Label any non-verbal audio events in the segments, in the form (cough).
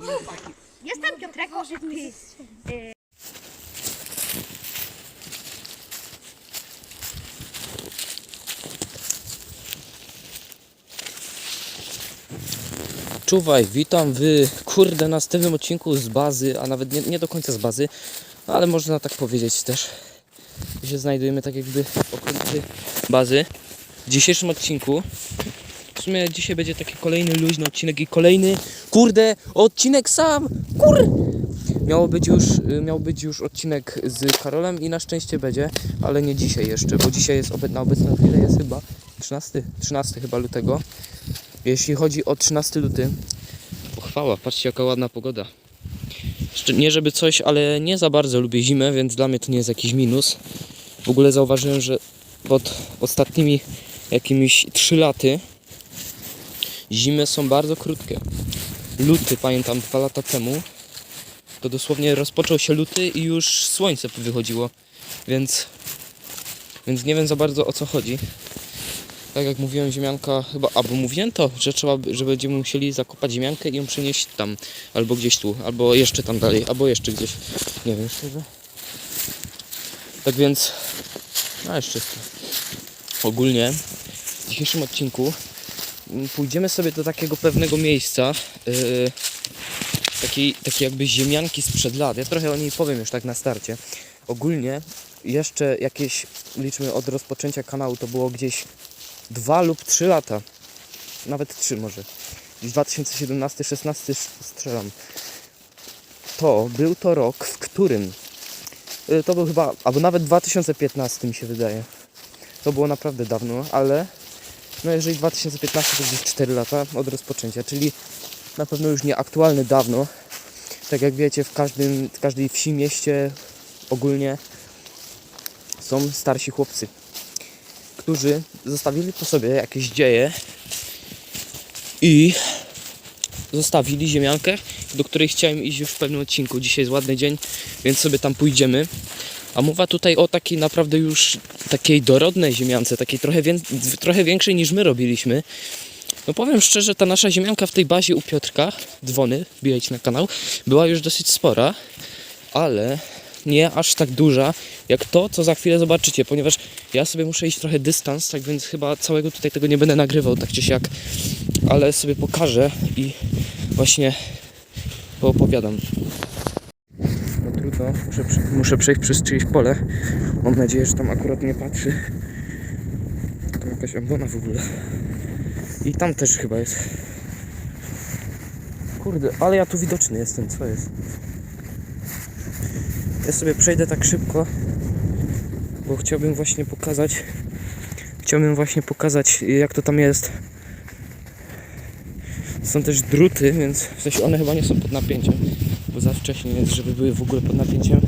pomiędzy taki... Jestem Piotrek Orzechny. Czuwaj, witam w kurde następnym odcinku z bazy, a nawet nie, nie do końca z bazy, ale można tak powiedzieć też. Tu się znajdujemy tak jakby w okolicy bazy. W dzisiejszym odcinku, sumie dzisiaj będzie taki kolejny luźny odcinek i kolejny, kurde, odcinek sam, kur! Miało być już, y, miał być już odcinek z Karolem i na szczęście będzie, ale nie dzisiaj jeszcze, bo dzisiaj jest obe- na obecną chwilę jest chyba 13, 13 chyba lutego. Jeśli chodzi o 13 luty, pochwała, patrzcie jaka ładna pogoda. Nie żeby coś, ale nie za bardzo lubię zimę, więc dla mnie to nie jest jakiś minus. W ogóle zauważyłem, że pod ostatnimi jakimiś 3 laty zimy są bardzo krótkie. Luty, pamiętam, dwa lata temu, to dosłownie rozpoczął się luty i już słońce wychodziło, więc, więc nie wiem za bardzo o co chodzi. Tak jak mówiłem, ziemianka chyba, albo mówiłem to, że trzeba, że będziemy musieli zakopać ziemiankę i ją przenieść tam, albo gdzieś tu, albo jeszcze tam dalej, albo jeszcze gdzieś, nie wiem szczerze. Tak więc, no jeszcze ogólnie w dzisiejszym odcinku pójdziemy sobie do takiego pewnego miejsca, yy, takiej, takiej jakby ziemianki sprzed lat. Ja trochę o niej powiem już tak na starcie. Ogólnie jeszcze jakieś, liczmy od rozpoczęcia kanału, to było gdzieś dwa lub trzy lata. Nawet trzy może. Gdzieś 2017-16 strzelam. To był to rok, w którym y, to był chyba, albo nawet 2015 mi się wydaje. To było naprawdę dawno, ale no jeżeli 2015 to gdzieś 4 lata od rozpoczęcia, czyli na pewno już nie aktualny dawno. Tak jak wiecie, w każdym, w każdej wsi, mieście ogólnie są starsi chłopcy którzy zostawili po sobie jakieś dzieje i zostawili ziemiankę, do której chciałem iść już w pewnym odcinku. Dzisiaj jest ładny dzień, więc sobie tam pójdziemy. A mowa tutaj o takiej naprawdę już takiej dorodnej ziemiance, takiej trochę, wię- trochę większej niż my robiliśmy. No powiem szczerze, ta nasza ziemianka w tej bazie u Piotrka, dzwony, bijajcie na kanał, była już dosyć spora, ale nie aż tak duża jak to, co za chwilę zobaczycie, ponieważ ja sobie muszę iść trochę dystans, tak więc chyba całego tutaj tego nie będę nagrywał tak czy siak, ale sobie pokażę i właśnie poopowiadam. Muszę, muszę przejść przez czyjeś pole. Mam nadzieję, że tam akurat nie patrzy. To jakaś ambona w ogóle. I tam też chyba jest. Kurde, ale ja tu widoczny jestem, co jest? Ja sobie przejdę tak szybko, bo chciałbym właśnie pokazać, chciałbym właśnie pokazać jak to tam jest. Są też druty, więc w sensie one chyba nie są pod napięciem, bo za wcześnie jest, żeby były w ogóle pod napięciem.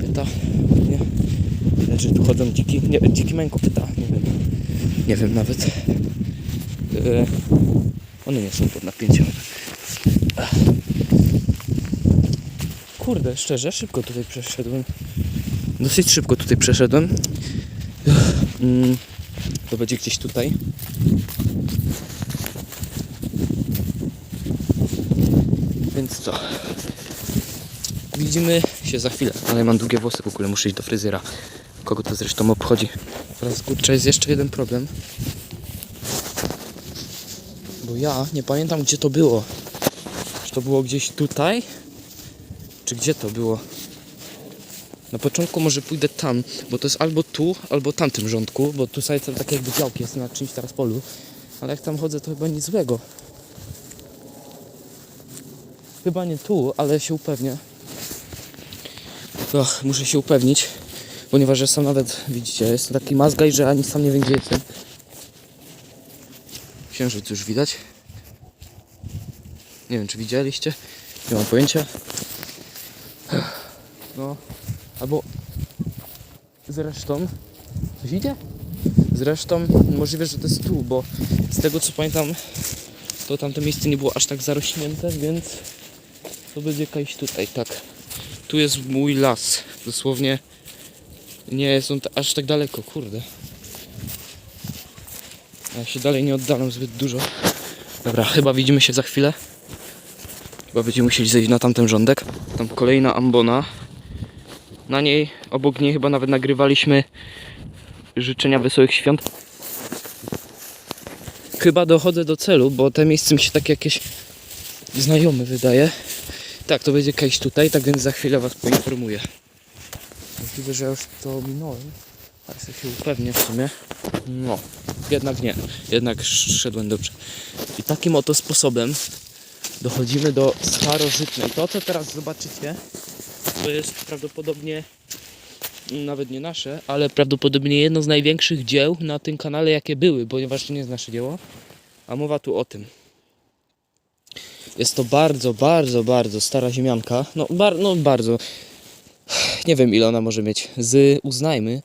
Pyta, nie? Widać, że tu chodzą dziki, nie, dziki mają kopyta, nie wiem, nie wiem nawet. E, one nie są pod napięciem. Kurde, szczerze, szybko tutaj przeszedłem. Dosyć szybko tutaj przeszedłem. Mm, To będzie gdzieś tutaj. Więc co? Widzimy się za chwilę, ale mam długie włosy w ogóle, muszę iść do fryzjera. Kogo to zresztą obchodzi. Teraz kurczę, jest jeszcze jeden problem. Bo ja nie pamiętam gdzie to było. Czy to było gdzieś tutaj? Czy gdzie to było? Na początku może pójdę tam, bo to jest albo tu, albo tamtym rządku, bo tu sobie takie jakby działki jest na czymś teraz polu. Ale jak tam chodzę, to chyba nic złego. Chyba nie tu, ale się upewnię. Och, muszę się upewnić, ponieważ jestem nawet, widzicie, jest taki mazgaj, że ani sam nie wiem gdzie jestem. Księżyc już widać. Nie wiem, czy widzieliście. Nie mam pojęcia. No, albo zresztą, coś idzie? Zresztą możliwe, że to jest tu, bo z tego co pamiętam, to tamte miejsce nie było aż tak zarośnięte, więc to będzie jakaś tutaj, tak. Tu jest mój las, dosłownie nie jest on aż tak daleko, kurde. Ja się dalej nie oddalam zbyt dużo. Dobra, chyba widzimy się za chwilę. Chyba będziemy musieli zejść na tamten rządek. Tam kolejna ambona. Na niej, obok niej chyba nawet nagrywaliśmy życzenia wesołych świąt. Chyba dochodzę do celu, bo te miejsce mi się tak jakieś znajome wydaje. Tak, to będzie case tutaj, tak więc za chwilę was poinformuję. Możliwe, że już to minąłem, ale sobie się upewnię w sumie. No, jednak nie, jednak szedłem dobrze. I takim oto sposobem dochodzimy do starożytnej. To, co teraz zobaczycie, to jest prawdopodobnie nawet nie nasze, ale prawdopodobnie jedno z największych dzieł na tym kanale, jakie były, ponieważ to nie jest nasze dzieło, a mowa tu o tym. Jest to bardzo, bardzo, bardzo stara ziemianka. No, bar, no bardzo. Nie wiem, ile ona może mieć. Z uznajmy,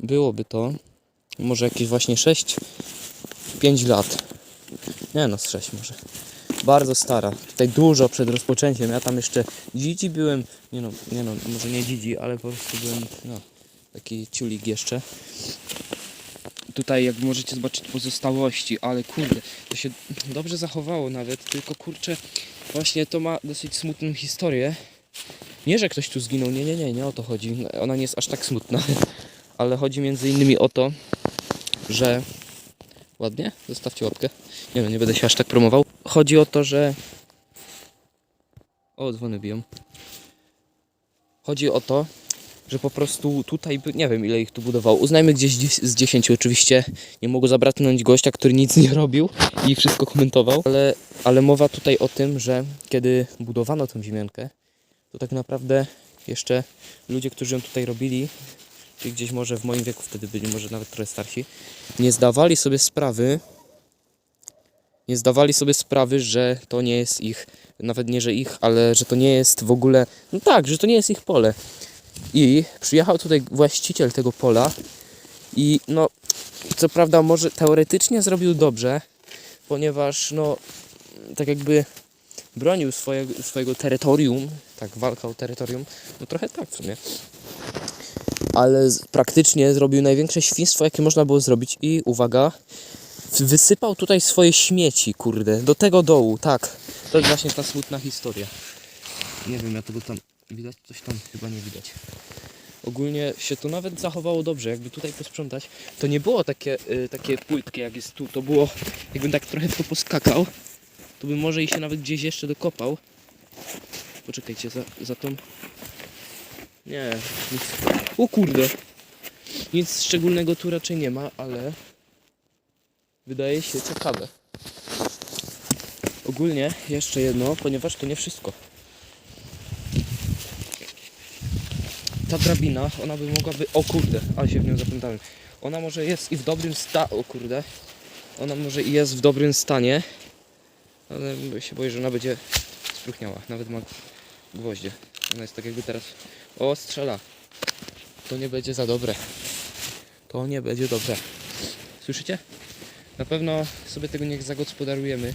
byłoby to może jakieś właśnie 6, 5 lat. Nie no, z 6 może. Bardzo stara. Tutaj dużo przed rozpoczęciem. Ja tam jeszcze dzidzi byłem. Nie no, nie no, może nie dzidzi, ale po prostu byłem no, taki ciulik jeszcze. Tutaj jak możecie zobaczyć pozostałości, ale kurde, to się dobrze zachowało nawet, tylko kurczę, właśnie to ma dosyć smutną historię. Nie, że ktoś tu zginął, nie, nie, nie, nie o to chodzi. Ona nie jest aż tak smutna, (laughs) ale chodzi między innymi o to, że ładnie, zostawcie łapkę. Nie no, nie będę się aż tak promował. Chodzi o to, że o, dzwony biją. Chodzi o to, że po prostu tutaj, nie wiem ile ich tu budował. Uznajmy gdzieś dzie- z 10 oczywiście. Nie mogło zabraknąć gościa, który nic nie robił i wszystko komentował. Ale, ale mowa tutaj o tym, że kiedy budowano tą ziemiankę, to tak naprawdę jeszcze ludzie, którzy ją tutaj robili, czyli gdzieś może w moim wieku wtedy byli, może nawet trochę starsi, nie zdawali sobie sprawy, nie zdawali sobie sprawy, że to nie jest ich, nawet nie, że ich, ale że to nie jest w ogóle, no tak, że to nie jest ich pole. I przyjechał tutaj właściciel tego pola i no, co prawda może teoretycznie zrobił dobrze, ponieważ no, tak jakby bronił swojego, swojego terytorium, tak, walka o terytorium, no trochę tak w sumie. Ale praktycznie zrobił największe świństwo, jakie można było zrobić i uwaga, wysypał tutaj swoje śmieci, kurde, do tego dołu, tak. To jest właśnie ta smutna historia. Nie wiem, ja tego tam widać, coś tam chyba nie widać. Ogólnie się to nawet zachowało dobrze, jakby tutaj posprzątać, to nie było takie, y, takie płytkie jak jest tu, to było, jakbym tak trochę to poskakał, to bym może i się nawet gdzieś jeszcze dokopał. Poczekajcie, za, za tą... Nie, nic. O kurde! Nic szczególnego tu raczej nie ma, ale wydaje się ciekawe. Ogólnie jeszcze jedno, ponieważ to nie wszystko. Ta drabina, ona by mogłaby... O kurde, ale się w nią zapętałem. Ona może jest i w dobrym stanie... O kurde. Ona może i jest w dobrym stanie, ale się boję, że ona będzie spróchniała. Nawet ma gwoździe. Ona jest tak jakby teraz... O, strzela. To nie będzie za dobre. To nie będzie dobre. Słyszycie? Na pewno sobie tego nie zagospodarujemy.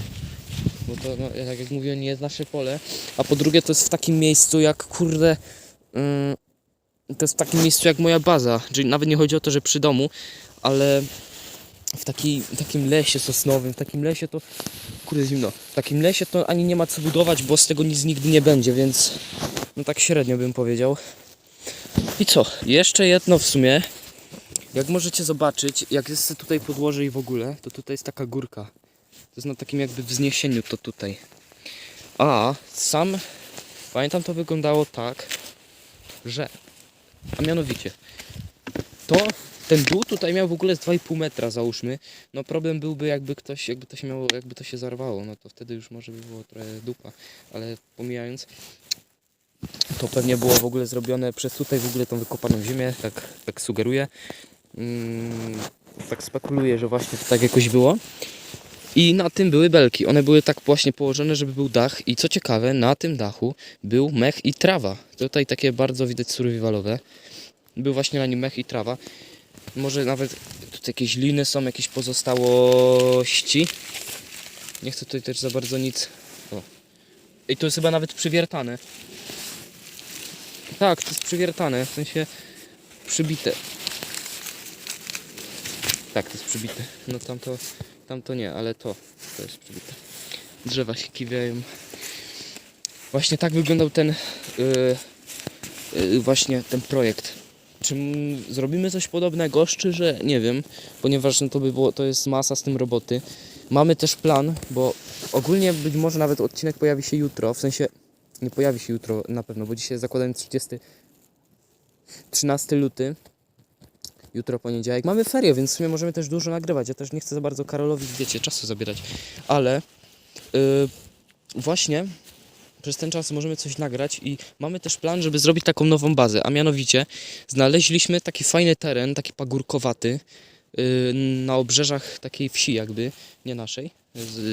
Bo to, no, tak jak mówiłem, nie jest nasze pole. A po drugie, to jest w takim miejscu jak kurde. To jest w takim miejscu jak moja baza. Czyli nawet nie chodzi o to, że przy domu, ale w taki, takim lesie sosnowym, w takim lesie to. Kurde zimno. W takim lesie to ani nie ma co budować, bo z tego nic nigdy nie będzie, więc. No tak średnio bym powiedział. I co? Jeszcze jedno w sumie. Jak możecie zobaczyć, jak jest tutaj podłoże i w ogóle, to tutaj jest taka górka. To jest na takim jakby wzniesieniu to tutaj. A sam pamiętam to wyglądało tak, że a mianowicie to ten dół tutaj miał w ogóle z 2,5 metra załóżmy. No problem byłby jakby ktoś, jakby to się miało, jakby to się zarwało, no to wtedy już może by było trochę dupa, ale pomijając to pewnie było w ogóle zrobione przez tutaj w ogóle tą wykopaną ziemię, tak, tak sugeruję. Mm, tak spekuluję, że właśnie tak jakoś było. I na tym były belki. One były tak właśnie położone, żeby był dach. I co ciekawe, na tym dachu był mech i trawa. Tutaj takie bardzo widać survivalowe. Był właśnie na nim mech i trawa. Może nawet tutaj jakieś liny są, jakieś pozostałości. Nie chcę tutaj też za bardzo nic. O. I to jest chyba nawet przywiertane. Tak, to jest przywiertane, w sensie przybite. Tak, to jest przybite. No tamto, tamto nie, ale to, to jest przybite. Drzewa się kiwiają. Właśnie tak wyglądał ten yy, yy, właśnie ten projekt. Czy zrobimy coś podobnego? Szczerze nie wiem, ponieważ no to by było, to jest masa z tym roboty. Mamy też plan, bo ogólnie być może nawet odcinek pojawi się jutro, w sensie nie pojawi się jutro na pewno, bo dzisiaj zakładam 30 13 luty. Jutro poniedziałek. Mamy ferie, więc w sumie możemy też dużo nagrywać. Ja też nie chcę za bardzo Karolowi, wiecie, czasu zabierać. Ale yy, właśnie przez ten czas możemy coś nagrać i mamy też plan, żeby zrobić taką nową bazę. A mianowicie znaleźliśmy taki fajny teren, taki pagórkowaty, yy, na obrzeżach takiej wsi jakby, nie naszej,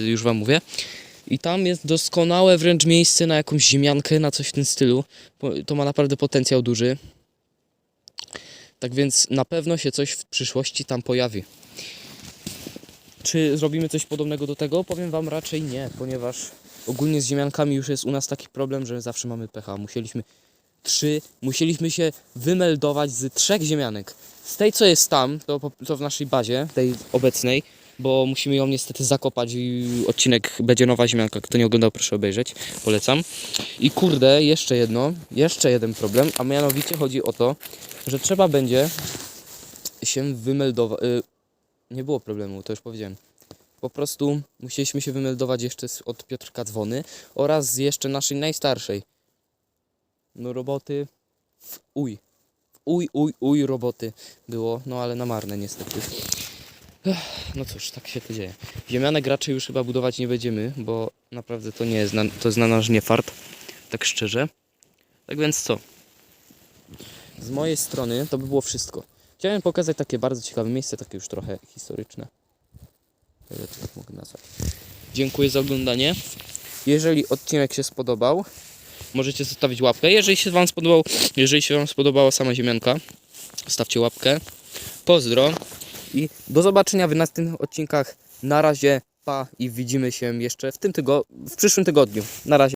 już wam mówię. I tam jest doskonałe wręcz miejsce na jakąś ziemiankę, na coś w tym stylu. To ma naprawdę potencjał duży. Tak więc na pewno się coś w przyszłości tam pojawi. Czy zrobimy coś podobnego do tego? Powiem Wam raczej nie, ponieważ ogólnie z ziemiankami już jest u nas taki problem, że zawsze mamy pecha. Musieliśmy trzy, musieliśmy się wymeldować z trzech ziemianek. Z tej, co jest tam, to, to w naszej bazie, tej obecnej, bo musimy ją niestety zakopać i odcinek będzie nowa ziemianka. Kto nie oglądał, proszę obejrzeć, polecam. I kurde, jeszcze jedno, jeszcze jeden problem, a mianowicie chodzi o to, że trzeba będzie się wymeldować. Y, nie było problemu, to już powiedziałem. Po prostu musieliśmy się wymeldować jeszcze od Piotrka Dzwony oraz z jeszcze naszej najstarszej. No roboty w uj. Uj, uj, uj roboty było, no ale na marne niestety. No cóż, tak się to dzieje. Ziemianek raczej już chyba budować nie będziemy, bo naprawdę to nie jest na, to jest na nasz niefart, tak szczerze. Tak więc co? Z mojej strony to by było wszystko. Chciałem pokazać takie bardzo ciekawe miejsce, takie już trochę historyczne. Ja to tak mogę nazwać. Dziękuję za oglądanie. Jeżeli odcinek się spodobał, możecie zostawić łapkę. Jeżeli się Wam spodobał, jeżeli się Wam spodobała sama ziemianka, stawcie łapkę. Pozdro i do zobaczenia w następnych odcinkach. Na razie, pa i widzimy się jeszcze w tym tygo- w przyszłym tygodniu. Na razie.